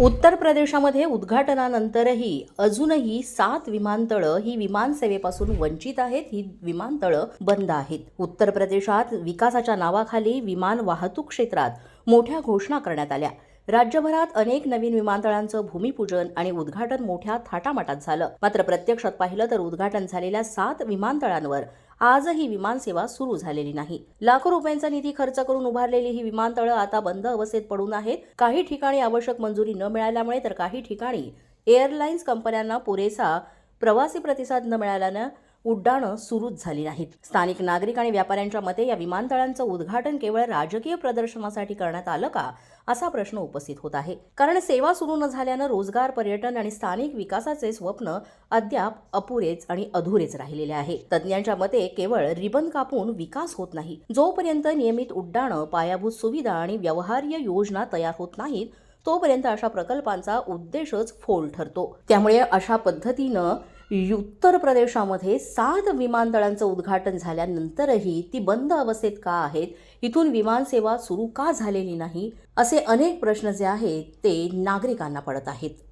उत्तर प्रदेशामध्ये उद्घाटनानंतरही अजूनही सात विमानतळं ही विमानसेवेपासून वंचित आहेत ही विमानतळं बंद आहेत. उत्तर प्रदेशात विकासाच्या नावाखाली विमान वाहतूक क्षेत्रात मोठ्या घोषणा करण्यात आल्या. राज्यभरात अनेक नवीन विमानतळांचं भूमिपूजन आणि उद्घाटन मोठ्या थाटामाटात झालं. मात्र प्रत्यक्षात पाहिलं तर उद्घाटन झालेल्या सात विमानतळांवर आजही विमानसेवा सुरू झालेली नाही. लाखो रुपयांचा निधी खर्च करून उभारलेली ही विमानतळं आता बंद अवस्थेत पडून आहेत. काही ठिकाणी आवश्यक मंजुरी न मिळाल्यामुळे तर काही ठिकाणी एअरलाईन्स कंपन्यांना पुरेसा प्रवासी प्रतिसाद न मिळाल्यानं उड्डाणं सुरूच झाली नाहीत. स्थानिक नागरिक आणि व्यापाऱ्यांच्या मते या विमानतळांचं उद्घाटन केवळ राजकीय प्रदर्शनासाठी करण्यात आलं का असा प्रश्न उपस्थित होत आहे. कारण सेवा सुरू न झाल्यानं रोजगार पर्यटन आणि स्थानिक विकासाचे स्वप्न अद्याप अपुरेच आणि अधुरेच राहिलेले आहे. तज्ज्ञांच्या मते केवळ रिबन कापून विकास होत नाही. जोपर्यंत नियमित उड्डाणं पायाभूत सुविधा आणि व्यवहार्य योजना तयार होत नाहीत तोपर्यंत अशा प्रकल्पांचा उद्देशच फोल ठरतो. त्यामुळे अशा पद्धतीनं उत्तर प्रदेशामध्ये सात विमानतळांचं उद्घाटन झाल्यानंतरही ती बंद अवस्थेत का आहेत? इथून विमानसेवा सुरू का झालेली नाही? असे अनेक प्रश्न जे आहेत ते नागरिकांना पडत आहेत.